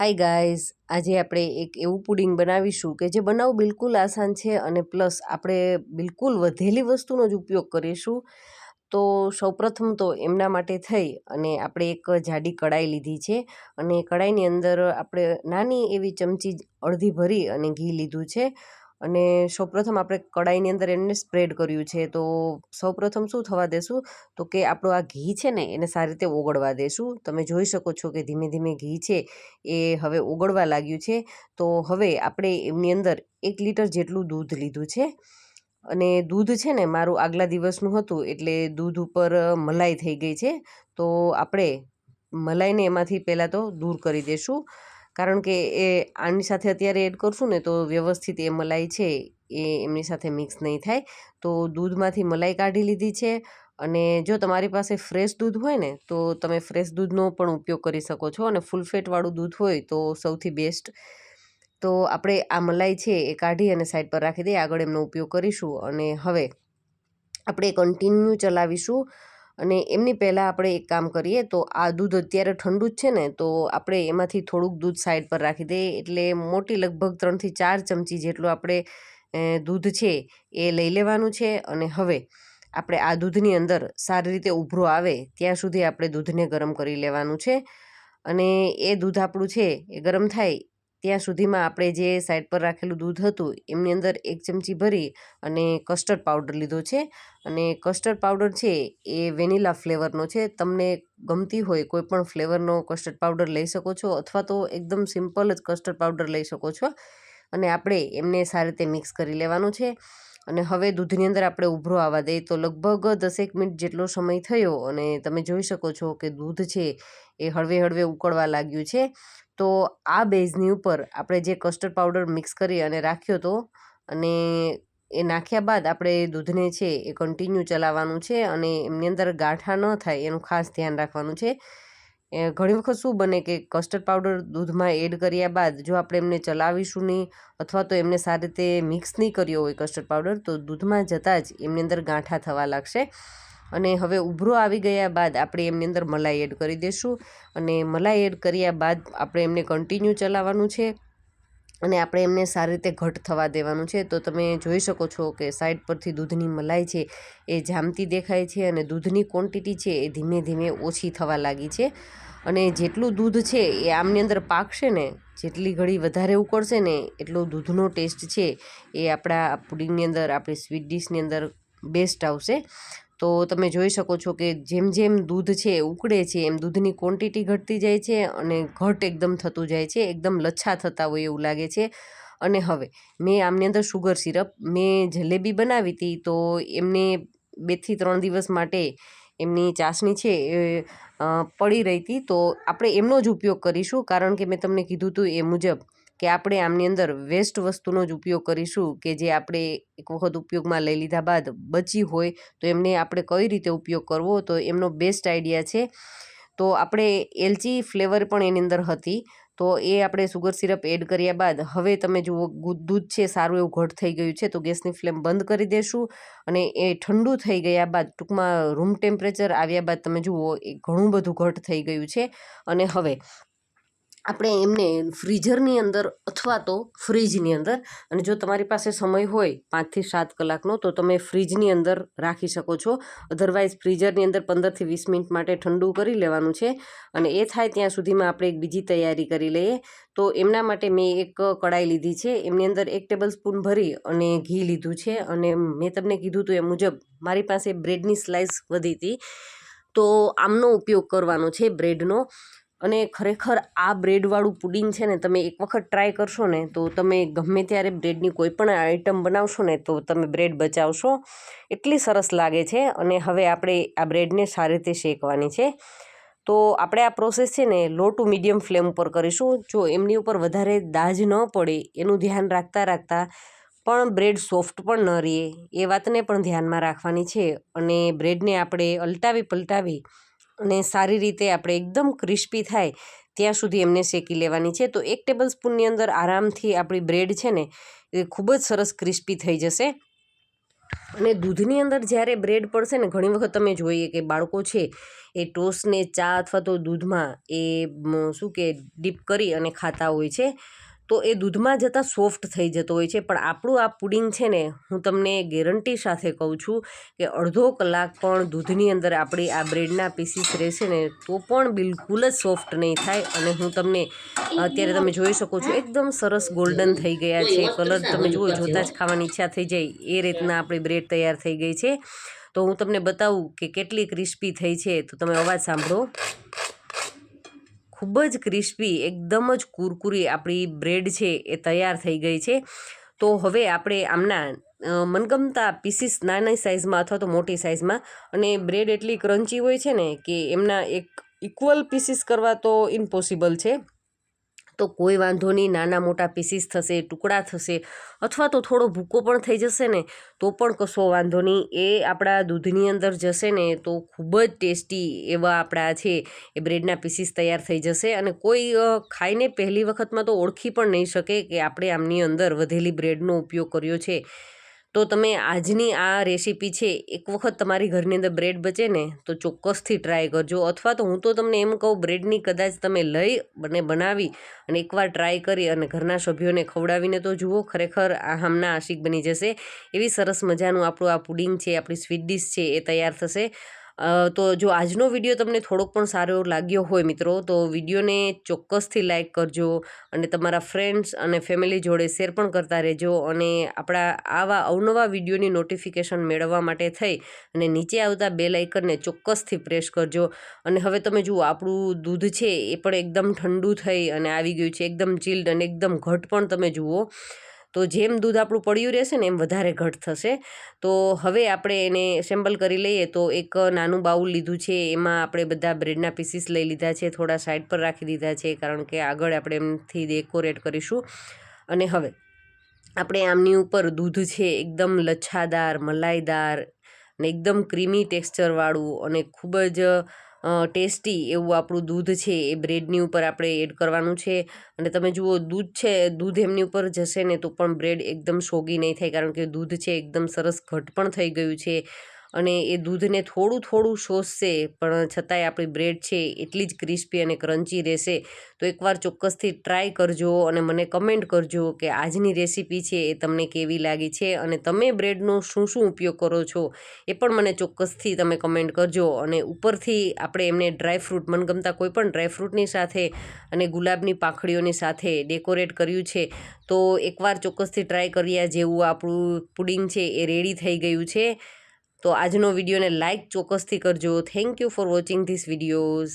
Hi guys આજે આપણે એક એવું પુડિંગ બનાવીશું કે જે બનાવવું બિલકુલ આસાન છે અને પ્લસ આપણે બિલકુલ વધેલી વસ્તુનો જ ઉપયોગ કરીશું. તો સૌપ્રથમ તો એમના માટે થઈ અને આપણે એક જાડી કડાઈ લીધી છે અને કડાઈની અંદર આપણે નાની એવી ચમચી અડધી ભરી અને ઘી લીધું છે. અને સૌપ્રથમ આપણે કડાઈની અંદર એમને સ્પ્રેડ કર્યું છે, તો સૌપ્રથમ શું થવા દેશું? તો કે આપણું આ ઘી છે ને, એને સારી રીતે ઓગળવા દેશું. તમે જોઈ શકો છો કે ધીમે ધીમે ઘી છે એ હવે ઓગળવા લાગ્યું છે. તો હવે આપણે એમની અંદર એક લીટર જેટલું દૂધ લીધું છે. અને દૂધ છે ને, મારું આગલા દિવસનું હતું, એટલે દૂધ ઉપર મલાઈ થઈ ગઈ છે. તો આપણે મલાઈને એમાંથી પહેલાં તો દૂર કરી દઈશું કારણ કે એ આની સાથે અત્યારે એડ કરશું ને તો વ્યવસ્થિત એ મલાઈ છે, એ એમની સાથે મિક્સ નહીં થાય. તો દૂધમાંથી મલાઈ કાઢી લીધી છે અને જો તમારી પાસે ફ્રેશ દૂધ હોય ને, તો તમે ફ્રેશ દૂધનો પણ ઉપયોગ કરી શકો છો અને ફૂલ ફેટવાળું દૂધ હોય તો સૌથી બેસ્ટ. તો આપણે આ મલાઈ છે એ કાઢી અને સાઈડ પર રાખી દઈએ, આગળ એમનો ઉપયોગ કરીશું. અને હવે આપણે કન્ટિન્યુ ચલાવીશું. અને એમની પહેલાં આપણે એક કામ કરીએ તો આ દૂધ અત્યારે ઠંડુ જ છે ને, તો આપણે એમાંથી થોડુંક દૂધ સાઈડ પર રાખી દઈએ. એટલે મોટી લગભગ ત્રણથી ચાર ચમચી જેટલું આપણે દૂધ છે એ લઈ લેવાનું છે. અને હવે આપણે આ દૂધની અંદર સારી રીતે ઉભરો આવે ત્યાં સુધી આપણે દૂધને ગરમ કરી લેવાનું છે. અને એ દૂધ આપણું છે એ ગરમ થાય ત્યાં સુધીમાં આપણે જે સાઈડ પર રાખેલું દૂધ હતું, એમની અંદર એક ચમચી ભરી અને કસ્ટર્ડ પાવડર લીધો છે. અને કસ્ટર્ડ પાવડર છે એ વેનીલા ફ્લેવરનો છે. તમને ગમતી હોય કોઈ પણ ફ્લેવરનો કસ્ટર્ડ પાવડર લઈ શકો છો અથવા તો એકદમ સિમ્પલ જ કસ્ટર્ડ પાવડર લઈ શકો છો. અને આપણે એમને સારી રીતે મિક્સ કરી લેવાનું છે. અને હવે દૂધની અંદર આપણે ઉભરો આવવા દઈએ તો લગભગ દસેક મિનિટ જેટલો સમય થયો અને તમે જોઈ શકો છો કે દૂધ છે એ હળવે હળવે ઉકળવા લાગ્યું છે. તો આ બેઝની ઉપર આપણે જે કસ્ટર્ડ પાવડર મિક્સ કરી અને રાખ્યો હતો અને એ નાખ્યા બાદ આપણે દૂધને છે એ કન્ટિન્યુ ચલાવવાનું છે અને એમની અંદર ગાંઠા ન થાય એનું ખાસ ધ્યાન રાખવાનું છે. ઘણી વખત શું બને કે કસ્ટર્ડ પાવડર દૂધમાં એડ કર્યા બાદ જો આપણે એમને ચલાવીશું નહીં અથવા તો એમને સારી રીતે મિક્સ નહીં કર્યો હોય કસ્ટર્ડ પાવડર તો દૂધમાં જતાં જ એમની અંદર ગાંઠા થવા લાગશે. અને હવે ઉભરો આવી ગયા બાદ આપણે એમની અંદર મલાઈ એડ કરી દઈશું અને મલાઈ એડ કર્યા બાદ આપણે એમને કન્ટિન્યુ ચલાવવાનું છે અને આપણે એમને સારી રીતે ઘટ થવા દેવાનું છે. તો તમે જોઈ શકો છો કે સાઈડ પરથી દૂધની મલાઈ છે એ જામતી દેખાય છે અને દૂધની ક્વોન્ટિટી છે એ ધીમે ધીમે ઓછી થવા લાગી છે. અને જેટલું દૂધ છે એ આમની અંદર પાકશે ને, જેટલી ઘડી વધારે ઉકળશે ને, એટલો દૂધનો ટેસ્ટ છે એ આપણા પુડિંગની અંદર, આપણી સ્વીટ ડીશની અંદર બેસ્ટ આવશે. તો તમે જોઈ શકો છો કે જેમ જેમ દૂધ છે ઉકળે છે, એમ દૂધની ક્વોન્ટિટી ઘટતી જાય છે અને ઘટ એકદમ થતું જાય છે, એકદમ લચ્છા થતા હોય એવું લાગે છે. અને હવે મેં આમની અંદર શુગર સિરપ મેં જલેબી બનાવી હતી તો એમને બેથી ત્રણ દિવસ માટે એમની ચાસણી છે એ પડી રહી હતી તો આપણે એમનો જ ઉપયોગ કરીશું કારણ કે મેં તમને કીધું હતું એ મુજબ. કે આપણે આમની અંદર વેસ્ટ વસ્તુનો જ ઉપયોગ કરીશું કે જે આપણે એક વખત ઉપયોગમાં લઈ લીધા બાદ બચી હોય, તો એમને આપણે કઈ રીતે ઉપયોગ કરવો? તો એમનો બેસ્ટ આઈડિયા છે. તો આપણે એલચી ફ્લેવર પણ એની અંદર હતી. તો એ આપણે સુગર સિરપ એડ કર્યા બાદ હવે તમે જુઓ દૂધ છે સારું એવું ઘટ થઈ ગયું છે, તો ગેસની ફ્લેમ બંધ કરી દેશું અને એ ઠંડુ થઈ ગયા બાદ ટૂંકમાં રૂમ ટેમ્પરેચર આવ્યા બાદ તમે જુઓ, એ ઘણું બધું ઘટ થઈ ગયું છે. અને હવે આપણે એમને ફ્રીઝરની અંદર અથવા તો ફ્રીજની અંદર. અને જો તમારી પાસે સમય હોય પાંચથી સાત કલાકનો, તો તમે ફ્રીજની અંદર રાખી શકો છો. અધરવાઇઝ ફ્રીઝરની અંદર પંદરથી વીસ મિનિટ માટે ઠંડુ કરી લેવાનું છે. અને એ થાય ત્યાં સુધીમાં આપણે એક બીજી તૈયારી કરી લઈએ. તો એમના માટે મેં એક કડાઈ લીધી છે. એમની અંદર એક ટેબલ સ્પૂન ભરી અને ઘી લીધું છે. અને મેં તમને કીધું હતું એ મુજબ મારી પાસે બ્રેડની સ્લાઇસ વધી હતી. તો આમનો ઉપયોગ કરવાનો છે બ્રેડનો. અને ખરેખર આ બ્રેડવાળું પુડિંગ છે ને, તમે એક વખત ટ્રાય કરશો ને, તો તમે ગમે ત્યારે બ્રેડની કોઈ પણ આઈટમ બનાવશો ને, તો તમે બ્રેડ બચાવશો. એટલી સરસ લાગે છે અને હવે આપણે આ બ્રેડને સારી રીતે શેકવાની છે. તો આપણે આ પ્રોસેસ છે ને, લો ટુ મીડિયમ ફ્લેમ ઉપર કરીશું. જો એમની ઉપર વધારે દાજ ન પડે, એનું ધ્યાન રાખતા રાખતા પણ બ્રેડ સોફ્ટ પણ ન રહે, એ વાતને પણ ધ્યાનમાં રાખવાની છે. અને બ્રેડને આપણે અલટાવી પલટાવી અને સારી રીતે આપણે એકદમ ક્રિસ્પી થાય ત્યાં સુધી એમને શેકી લેવાની છે. તો એક ટેબલ સ્પૂનની અંદર આરામથી આપણી બ્રેડ છે ને, એ ખૂબ જ સરસ ક્રિસ્પી થઈ જશે. અને દૂધની અંદર જ્યારે બ્રેડ પડશે ને, ઘણી વખત તમે જોઈએ કે બાળકો છે, એ ટોસ્ટને ચા અથવા તો દૂધમાં એ શું કે, ડીપ કરી અને ખાતા હોય છે. તો એ દૂધમાં જતાં સોફ્ટ થઈ જતો હોય છે. પણ આપણું આ પુડિંગ છે ને, હું તમને ગેરંટી સાથે કહું છું કે અડધો કલાક પણ દૂધની અંદર આપણી આ બ્રેડના પીસીસ રહેશે ને, તો પણ બિલકુલ જ સોફ્ટ નહીં થાય. અને હું તમને અત્યારે તમે જોઈ શકો છો, એકદમ સરસ ગોલ્ડન થઈ ગયા છે. કલર તમે જુઓ, જોતાં જ ખાવાની ઈચ્છા થઈ જાય. એ રીતના આપણી બ્રેડ તૈયાર થઈ ગઈ છે. તો હું તમને બતાવું કે કેટલી ક્રિસ્પી થઈ છે. તો તમે અવાજ સાંભળો. ખૂબ જ ક્રિસ્પી, એકદમ જ કુરકુરી આપણી બ્રેડ છે એ તૈયાર થઈ ગઈ છે. તો હવે આપણે આમના મનગમતા પીસીસ નાની સાઇઝમાં અથવા તો મોટી સાઇઝમાં અને બ્રેડ એટલી ક્રન્ચી હોય છે ને કે એમના એક ઇક્વલ પીસીસ કરવા તો ઇમ્પોસિબલ છે. તો કોઈ વાંધો નહીં, નાના મોટા પીસીસ થશે, ટુકડા થશે, અથવા તો થોડો ભૂકો પણ થઈ જશે ને, તો પણ કશો વાંધો નહીં. એ આપણા દૂધની અંદર જશે ને, તો ખૂબ જ ટેસ્ટી એવા આપણા છે, એ બ્રેડના પીસીસ તૈયાર થઈ જશે. અને કોઈ ખાઈને પહેલી વખતમાં તો ઓળખી પણ નહીં શકે કે આપણે આમની અંદર વધેલી બ્રેડનો ઉપયોગ કર્યો છે. તો તમે આજની આ રેસીપી છે, એક વખત તમારી ઘરની અંદર બ્રેડ બચે ને, તો ચોક્કસથી ટ્રાય કરજો. અથવા તો હું તો તમને એમ કહું બ્રેડની કદાચ તમે લઈ અને બનાવી અને એકવાર ટ્રાય કરી અને ઘરના સભ્યોને ખવડાવીને તો જુઓ, ખરેખર આ હમણાં આશિક બની જશે. એવી સરસ મજાનું આપણું આ પુડિંગ છે, આપણી સ્વીટ ડીશ છે, એ તૈયાર થશે. તો જો આજનો વીડિયો તમને થોડોક પણ સારો લાગ્યો હોય મિત્રો, તો વિડીયોને ચોક્કસથી લાઇક કરજો અને તમારા ફ્રેન્ડ્સ અને ફેમિલી જોડે શેર પણ કરતા રહેજો અને આપણા આવા અવનવા વિડીયોની નોટિફિકેશન મેળવવા માટે થઈ અને નીચે આવતા બે લાઇકનને ચોક્કસથી પ્રેસ કરજો. અને હવે તમે જુઓ, આપણું દૂધ છે એ પણ એકદમ ઠંડુ થઈ અને આવી ગયું છે, એકદમ ચિલ્ડ અને એકદમ ઘટ પણ તમે જુઓ. તો જેમ દૂધ આપણું પડ્યું રહેશે ને એમ વધારે ઘટ થશે. તો હવે આપણે એને એસેમ્બલ કરી લઈએ તો એક નાનું બાઉલ લીધું છે, એમાં આપણે બધા બ્રેડના પીસીસ લઈ લીધા છે, થોડા સાઈડ પર રાખી દીધા છે, કારણ કે આગળ આપણે એમથી ડેકોરેટ કરીશું. અને હવે આપણે આમની ઉપર દૂધ છે, એકદમ લચ્છાદાર, મલાઈદાર ને એકદમ ક્રીમી ટેક્સચરવાળું અને ખૂબ જ ટેસ્ટી એવું આપણું દૂધ છે એ બ્રેડની ઉપર આપણે એડ કરવાનું છે. અને તમે જુઓ, દૂધ છે, દૂધ એમની ઉપર જશે ને તો પણ બ્રેડ એકદમ સોગી નહીં થાય કારણ કે દૂધ છે, એકદમ સરસ ઘટ પણ થઈ ગયું છે. અને એ દૂધને થોડું થોડું શોષશે, પણ છતાંય આપણી બ્રેડ છે એટલી જ ક્રિસ્પી અને ક્રન્ચી રહેશે. તો એકવાર ચોક્કસથી ટ્રાય કરજો અને મને કમેન્ટ કરજો કે આજની રેસીપી છે એ તમને કેવી લાગી છે અને તમે બ્રેડનો શું શું ઉપયોગ કરો છો? એ પણ મને ચોક્કસથી તમે કમેન્ટ કરજો અને ઉપરથી આપણે એમને ડ્રાયફ્રૂટ મનગમતા કોઈ પણ ડ્રાયફ્રૂટની સાથે અને ગુલાબની પાંખડીઓની સાથે ડેકોરેટ કર્યું છે. તો એકવાર ચોક્કસથી ટ્રાય કર્યા જેવું આપણું પુડિંગ છે એ રેડી થઈ ગયું છે. તો આજનો વિડીયોને લાઇક ચોક્કસથી કરજો. Thank you for watching this videos